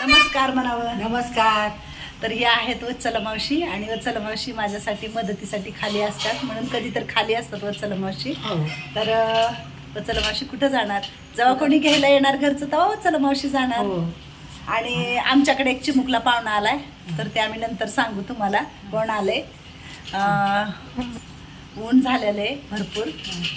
नमस्कार म्हणावं. नमस्कार. तर ही आहेत वत्सला मावशी आणि वत्सला मावशी माझ्यासाठी मदतीसाठी खाली असतात. म्हणून कधी तर खाली असतात वत्सला मावशी. हो. तर वत्सला मावशी कुठं जाणार? जेव्हा कोणी घ्यायला येणार घरचं तेव्हा वत्सला मावशी जाणार. हो. आणि आमच्याकडे एक चिमुकला पाहुणा आलाय. तर ते आम्ही नंतर सांगू तुम्हाला कोण आले ऊन झालेलं आहे भरपूर.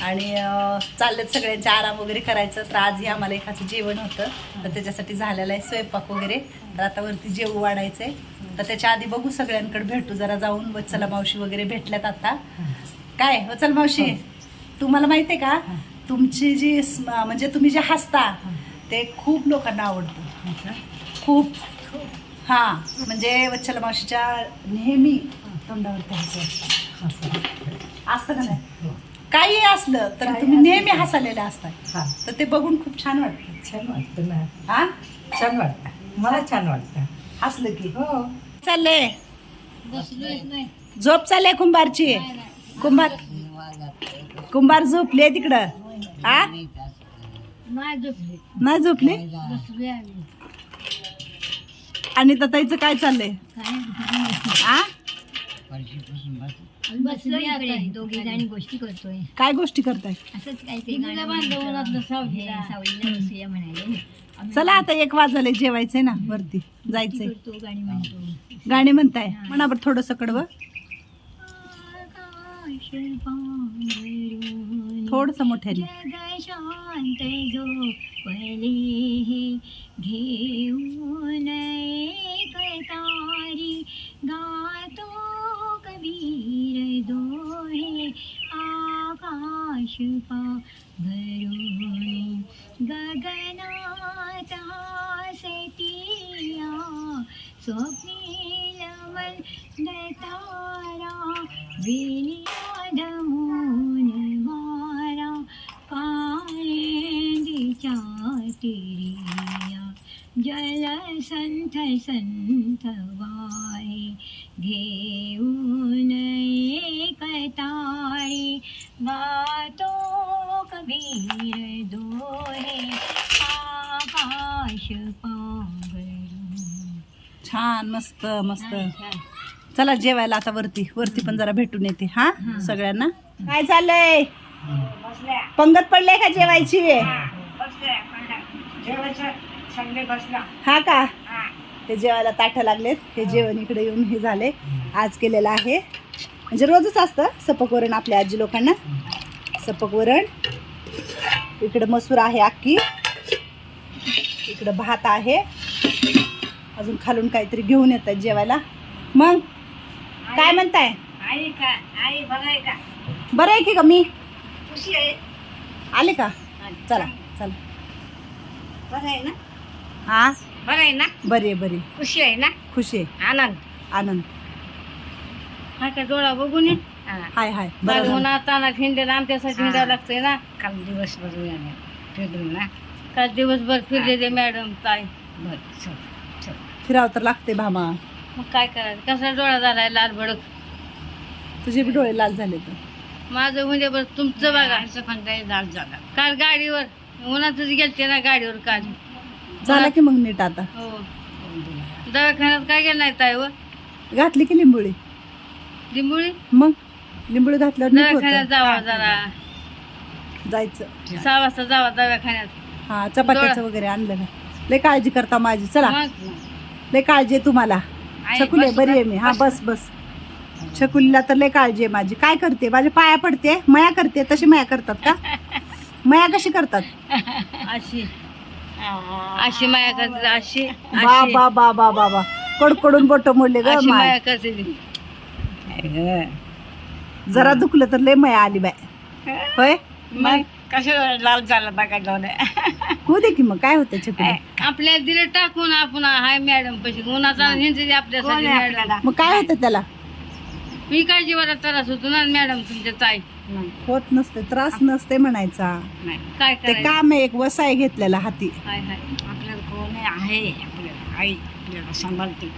आणि अं, चाललेत सगळ्यांचे आराम वगैरे करायचं तर आजही आम्हाला एखादं जेवण होतं. तर त्याच्यासाठी झालेलं आहे स्वयंपाक वगैरे. तर आता वरती जेवू वाढायचंय तर त्याच्या आधी बघू सगळ्यांकडे भेटू जरा जाऊन. वत्सला मावशी वगैरे भेटल्यात आता. काय वत्सल मावशी? तुम्हाला माहिती आहे का? तुमची जी स्म- म्हणजे तुम्ही जे हसता ते खूप लोकांना आवडतं. खूप. हां म्हणजे वत्सल मावशीच्या नेहमी तोंडावरती हसू असतं का नाही? काही असलं तर काही तुम्ही असलं नेहमी तर. हसालेले असताय. हा. तर ते बघून खूप छान वाटतं. छान वाटतं ना. हा? छान वाटतं. मला छान वाटतं. हसलं की. हो. चाललंय. झोप चालले कुंभारची? कुंभार कुंभार झोपले तिकडं. हा नाही झोपले. आणि ताईचं काय चाललंय? बसलोय इकडे. दोघी जणी गोष्टी करतोय. काय गोष्टी करताय? असंच काही ते गाणं म्हणतो. सावलीला. सावलीला बसूया म्हणाले आम्ही चला आता एक वाजले जेवायचंय ना वरती. जायचंय. करतो गाणी म्हणतो? गाणे म्हणताय. म्हणा बरं थोडस कडवं. थोडस मोठ्याने. जग शांत झोपले घेऊन एक तारी. गातो वीर दोहे आकाश आकाशपा गगनाता सतिया त छान मस्त मस्त. चला जेवायला आता वरती. वरती पण जरा भेटून येते. हा? सगळ्यांना? काय चाललंय? पंगत पडले का जेवायची हा का? ते जेवायला ताट लागलेत. हे जेवण इकडे येऊन हे झाले. आज केलेलं आहे. म्हणजे रोजच असतं सपक वरण आपल्या आजी लोकांना. सपक वरण. इकडं मसूर आहे अख्खी. इकडं भात आहे. अजून खालून काहीतरी घेऊन येतात जेवायला. मग काय म्हणताय? आई का? आई बघाय का? बरं आहे की का मी? खुशी आहे. आले का? चला चला. बरं आहे ना? हा? बरं आहे ना? बरी आहे बरी आहे. खुशी आहे ना? खुशी आहे. आनंद. आनंद. हा का डोळा बघून ये. हाय हाय. बरं झालं. उन्हात तानात हिंडायला आमच्यासाठी हिंडावं लागतंय ना? काल दिवसभर फिरलो ना? काल दिवसभर फिरले ते मॅडम काय बर चल. फिरावं तर लागते भामा. मग काय करायचं? कसा डोळा झालाय लाल भडक? तुझे बी डोळे लाल झाले तर. माझं म्हणजे बरं तुमचं बघा. पण काही लाल झाला. काल गाडीवर उन्हातच गेलते ना गाडीवर काल. झाला की मग नीट आता. हो. दवाखान्यात काय गेलं नाही ताई व? घातली की लिंबोळी? लिंबुळी? मग? लिंबोळी घातल्यावर नीट दवाखान्यात होतं जावा जरा. जायचं. सहा वाजता जावा दवाखान्यात. हा चपात्याचं वगैरे आणलं ना. लय काळजी करता माझी चला. मग लय काळजी आहे तुम्हाला. आई, छकुले बस बरी आहे मी. हा बस. बस बस. छकुलीला तर लय काळजी आहे माझी. काय करते? माझ्या पाया पडते. मया करते. तशी मया करतात का? मया कशी करतात? अशी. अशी माया करते अशी बा अशी. बा बा बा बा बा. कडकडून बोट मोडले ग अशी माय. माया करते ती. जरा दुखलं तर लय मया आली बाय. होय? मग कसं लाल झाला बघा जाऊन होऊ दे की मग. काय होतं छकुली? आपल्या दिले टाकून आपण हाय मॅडम पैसे उन्हाचा हिंदी आपल्यासाठी मॅडम मग काय होतं त्याला? मी काय जीवाला त्रास होतो ना मॅडम तुमच्या ताई? होत नसते त्रास नसते म्हणायचा. काय ते करायचं? काम आहे एक वसाय घेतलेला हाती. हाय हाय. आपल्याला कोण आहे? आपल्याला आई आपल्याला सांभाळते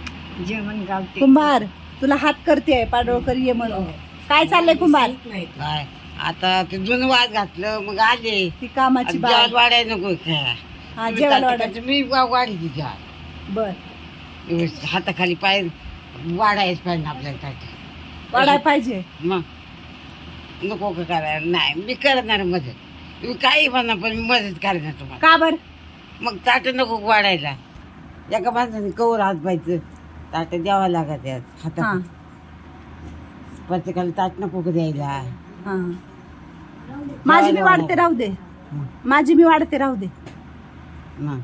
जेवण घालते कुंभार तुला हात करते पाडोळकर ये म्हणून. काय चाललंय कुंभार? काय आता ते जुनं वाद घातलं मग आले. ती कामाची जेवण वाढायला नको. काय हा वाढायचं. मी वा- वाढी तिच्या बर. व्यवस्थित हाताखाली पाय वाढायच पाहिजे आपल्याला ताट वाढाय पाहिजे. मग नको का करायला? नाही मी करणार मदत. तुम्ही काही म्हणा पण मी मदत करणार तुम्हाला. का बर? मग ताट नको वाढायला? एका माणसाने कवर हात पाहिजे ताट द्यावा लागत यात हा. हातात प्रत्येकाला ताट नको का द्यायला? हा. माझी मी वाढते राहू दे. माझी मी वाढते राहू दे. मग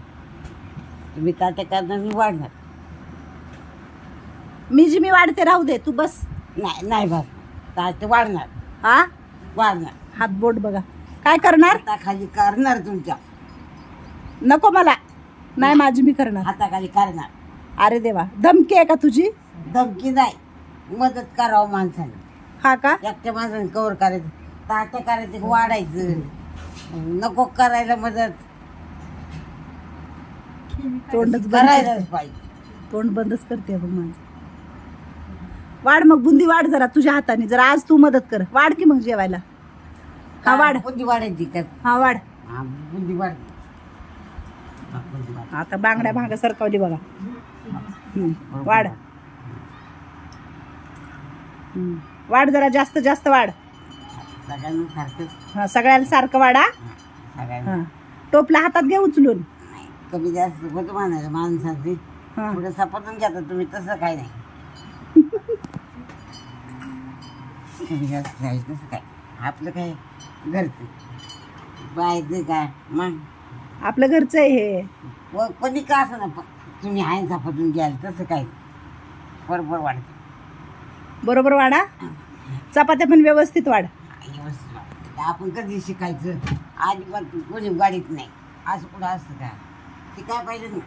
तुम्ही ताट करणार मी वाढणार. मी जी मी वाढते राहू दे तू बस. नाही नाही बघ ताट वाढणार. हा? वाढणार. हात बोट बघा. काय करणार? हाताखाली करणार तुमच्या. नको मला. नाही माझी मी करणार. हाताखाली करणार. अरे देवा धमकी आहे का तुझी? धमकी नाही. मदत करावं माणसाने. हा का? एकट्या माणसाने कवर करायचं. ताट करायचं वाढायचं. नको करायला मदत. तोंडच करायलाच. पाहिजे. तोंड बंदच करते बघ माझं. वाढ मग बुंदी वाढ जरा तुझ्या हाताने. जरा आज तू मदत कर. वाढ की मग जेवायला. हा वाढ. बुंदी वाढायची का हा वाढ. हा बुंदी वाढ. हा, बुंदी वाढ. आता बांगड्या भांगा सरकावली बघा. हम्म, वाढ. हम्म, वाढ जरा जास्त जास्त वाढ. सगळ्यांना सारखंच हा सगळ्याला सारखं वाढा. हा, सगळ्यांना. हा. टोपला हातात घे उचलून. कमी जास्त होतं म्हणायचं माणसाचे. हा. पुढे सापडून घेता तुम्ही तसं काय नाही. कमी जास्त नाही तसं काय आपलं काय घरचं? बायचं काय? मग? आपलं घरचं आहे हे. व कोणी का असं ना पण तुम्ही आहे सापडून घ्याल तसं काय बरोबर वाढतं. बरोबर वाढा. चपात्या पण व्यवस्थित वाढ. व्यवस्थित वाढतं. आपण कधी शिकायचं? अजिबात कोणी गाडीत नाही. असं कुठं असतं का? ते काय पाहिजे ना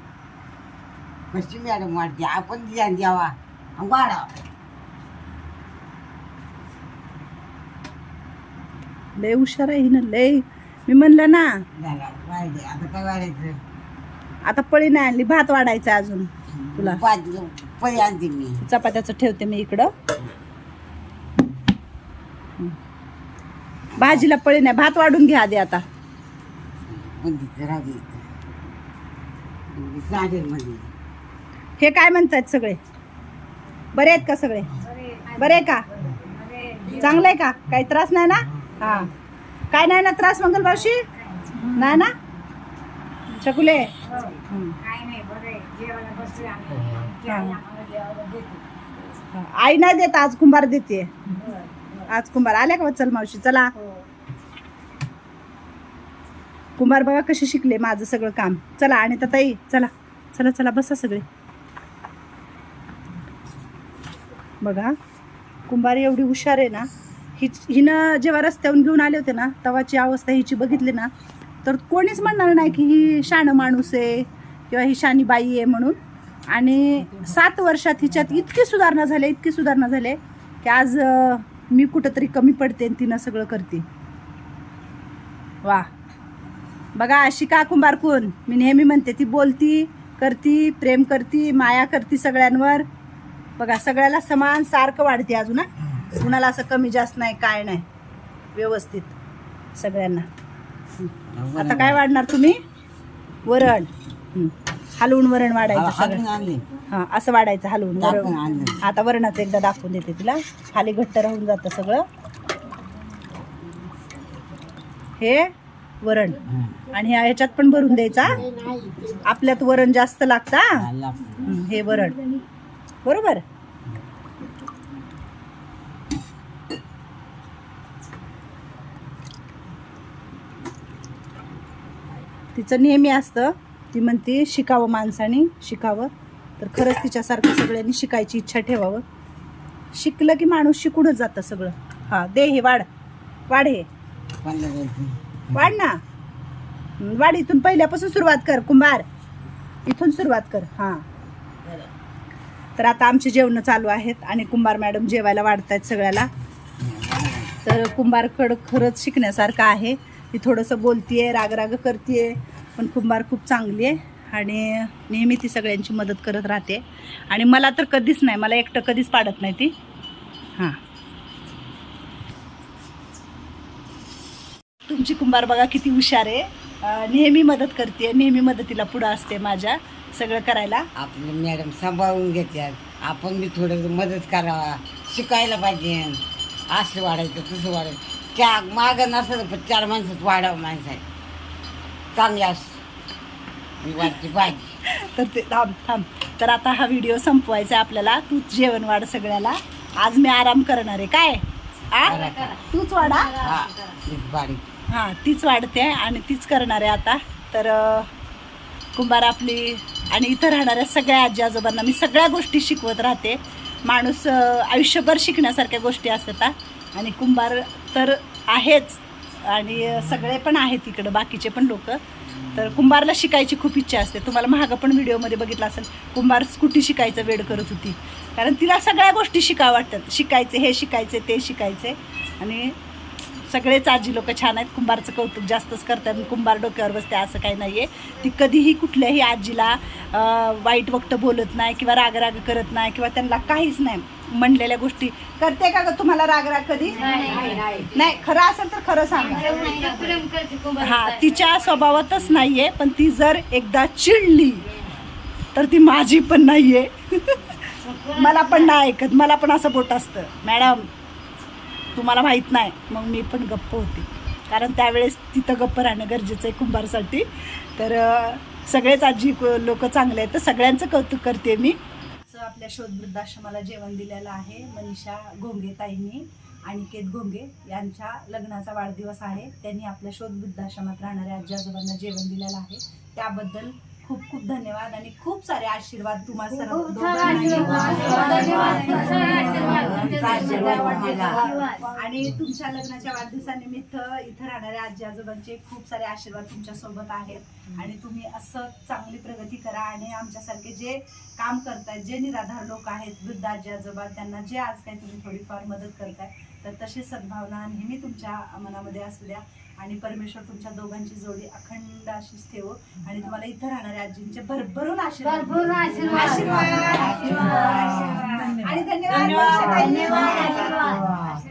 कशी मॅडम वाढते? आपण ध्यान द्यावा. आणि वाढावा. लय हुशार आहे हिनं लय. मी म्हणलं ना झाला वाढले. आता काय वाढायचं? आता पळी नाही आणली भात वाढायचा अजून तुला. पाच पळी आणते मी. चपात्याचं ठेवते मी इकडं. हं. भाजीला पळी नाही भात वाढून घ्या आधी आता. बुंदीचं राहू दे. चालेल म्हणजे हे काय म्हणतात सगळे? बरे आहेत का सगळे? बरे आहे का? चांगलं आहे का? काही त्रास नाही ना? हा. काय नाही ना त्रास मंगलबावशी नाही ना? शकुले हं. आई नाही देत आज कुंभार देते आज कुंभार आल्या का चल मावशी चला. कुंभार बघा कसे शिकले माझं सगळं काम. चला आणि ताई चला चला चला बसा सगळे. बघा कुंभार एवढी हुशार आहे ना हि हिनं जेव्हा रस्त्याहून घेऊन आले होते ना तेव्हाची अवस्था हिची बघितली ना तर कोणीच म्हणणार नाही की ही शाण माणूस आहे किंवा ही शानी बाई आहे म्हणून. आणि सात वर्षात हिच्यात इतकी सुधारणा झाली इतकी सुधारणा झाली की आज मी कुठंतरी कमी पडते आणि तिनं सगळं करते. वा. बघा अशी का कुंभार कोण मी नेहमी म्हणते ती बोलती करती प्रेम करती माया करती सगळ्यांवर. बघा सगळ्याला समान सारखं वाढते अजून. कुणाला असं कमी जास्त नाही काय नाही. व्यवस्थित सगळ्यांना. आता काय वाढणार तुम्ही? वरण. हलवून वरण वाढायचं हा असं वाढायचं हलवून वरण. आता वरणाचं एकदा दाखवून देते तिला. खाली घट्ट राहून जातं सगळं. हे वरण. आणि ह्या ह्याच्यात पण भरून द्यायचा? आपल्यात वरण जास्त लागतं हा. वरण. बरोबर? तिचं नेहमी असतं ती म्हणते शिकावं माणसाने शिकावं. तर खरंच तिच्यासारखं सगळ्यांनी शिकायची इच्छा ठेवावं. शिकलं की माणूस शिकूनच जातं सगळं. हा दे हे वाढ. वाढ हे. वाढ ना. वाढ इथून पहिल्यापासून सुरुवात कर कुंभार. इथून सुरुवात कर हां. तर आता आमचे जेवणं चालू आहेत आणि कुंभार मॅडम जेवायला वाढतायत सगळ्याला. तर कुंभारकडं खरंच शिकण्यासारखं आहे. ती थोडंसं बोलतीये रागराग करते पण कुंभार खूप चांगली आहे आणि नेहमी ती सगळ्यांची मदत करत राहते. आणि मला तर कधीच नाही मला एकटं कधीच पाडत नाही ती. हां. तुमची कुंभार बघा किती हुशार आहे. नेहमी मदत करते नेहमी मदतीला पुढं असते माझ्या सगळं करायला. आपले मॅडम सांभाळून घेतात आपण बी थोडं मदत करावा शिकायला पाहिजे. असं वाढायचं तसं वाढायचं. त्या मागं नसलं पण चार माणसात वाढावं माणसाने. चांगले असं. मी वाटते पाहिजे. तर ते थांब थांब. तर आता हा व्हिडिओ संपवायचा आहे आपल्याला. तूच जेवण वाढ सगळ्याला. आज मी आराम करणार आहे. काय. तूच वाढा वाढी हां तीच वाढते आणि तीच करणार आहे आता. तर कुंभार आपली आणि इथं राहणाऱ्या सगळ्या आजी आजोबांना मी सगळ्या गोष्टी शिकवत राहते. माणूस आयुष्यभर शिकण्यासारख्या गोष्टी असतात आणि कुंभार तर आहेच आणि सगळे पण आहेत इकडं बाकीचे पण लोक. तर कुंभारला शिकायची खूप इच्छा असते. तुम्हाला महाग पण व्हिडिओमध्ये बघितलं असेल कुंभार स्कूटी शिकायचं वेळ करत होती. कारण तिला सगळ्या गोष्टी शिकावं वाटतात. शिकायचे हे शिकायचे ते शिकायचे. आणि सगळेच आजी लोक छान आहेत. कुंभारचं कौतुक जास्तच करतात कुंभार डोक्यावर बसते असं काही नाही आहे ती कधीही कुठल्याही आजीला वाईट वक्त बोलत नाही किंवा रागराग करत नाही किंवा त्यांना काहीच नाही म्हणलेल्या गोष्टी. करते का ग तुम्हाला रागराग कधी? नाही खरं असेल तर खरं सांगा. हा तिच्या स्वभावातच नाहीये पण ती जर एकदा चिडली तर ती माझी पण नाहीये. मला पण नाही ऐकत मला पण असं बोट असतं. मॅडम तुम्हाला माहीत नाही. मग मी पण गप्प होते. कारण त्यावेळेस तिथं गप्प राहणं गरजेचं आहे कुंभारसाठी. तर सगळेच आजी लोक चांगले आहेत. तर सगळ्यांचं कौतुक करते मी. आपल्या शोधवृद्धाश्रमाला जेवण दिलेलं आहे मनीषा घोंगे ताईंनी अनिकेत घोंगे यांच्या लग्नाचा वाढदिवस आहे. त्यांनी आपल्या शोध वृद्धाश्रमात राहणाऱ्या आजी आजोबांना जेवण दिलेलं आहे. त्याबद्दल खूप खूप धन्यवाद आणि खूप सारे आशीर्वाद तुम्हाला सर्व. आणि तुमच्या लग्नाच्या वाढदिवसानिमित्त इथं राहणाऱ्या आजी आजोबांचे खूप सारे आशीर्वाद तुमच्यासोबत आहेत आणि तुम्ही असं चांगली प्रगती करा आणि आमच्यासारखे जे काम करतायत जे निराधार लोक आहेत वृद्ध आजी आजोबा त्यांना जे आज काही तुम्ही थोडीफार मदत करताय तर तशी सद्भावना नेहमी तुमच्या मनामध्ये असू द्या. आणि परमेश्वर तुमच्या दोघांची जोडी अखंड अशीच ठेव. आणि तुम्हाला इथं राहणाऱ्या आजींचे भरभरून आशीर्वाद. आणि धन्यवाद. धन्यवाद.